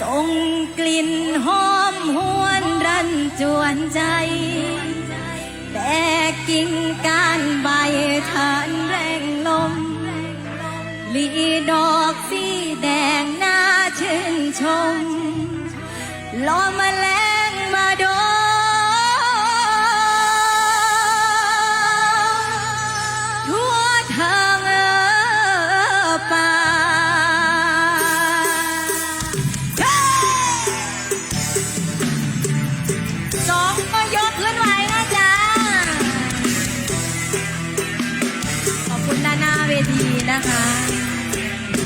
ส่งกลิ่นหอมหวนรันจวนใจ แต่กิ่งกานใบทานแรงลม ลีดอกสีแดงน่าชื่นชมลอมแมล นะคะ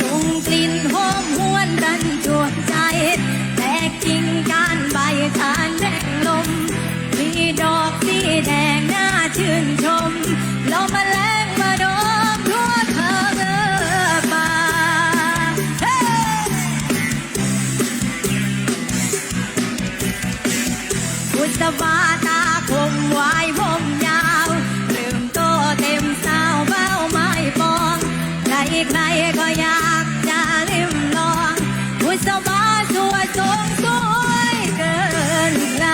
ส่งกลิ่นหอมหวนรันจวนใจ แต่กิ่งก้านใบทานแดงลม มีดอกสีแดงน่าชื่นชมเรามมา บุษบาตาคมไว้ผมยาวเริ่มโตเต็มสาวเบ้าไม้ปองใครใครก็อยากจะลิ้มลองบุษบาสวยสงสวยเกินใคร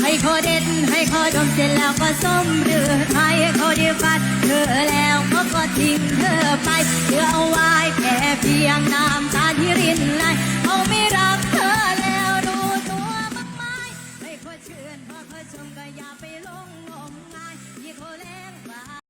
ให้ขาเด็ดให้ขาดมเสร็จแล้วก็ส้มหรือให้เขาได้ฟัดเธอแล้วเขาก็ทิ้งเธอไปเหลือเอา ไปลงงมงายยี่โคเล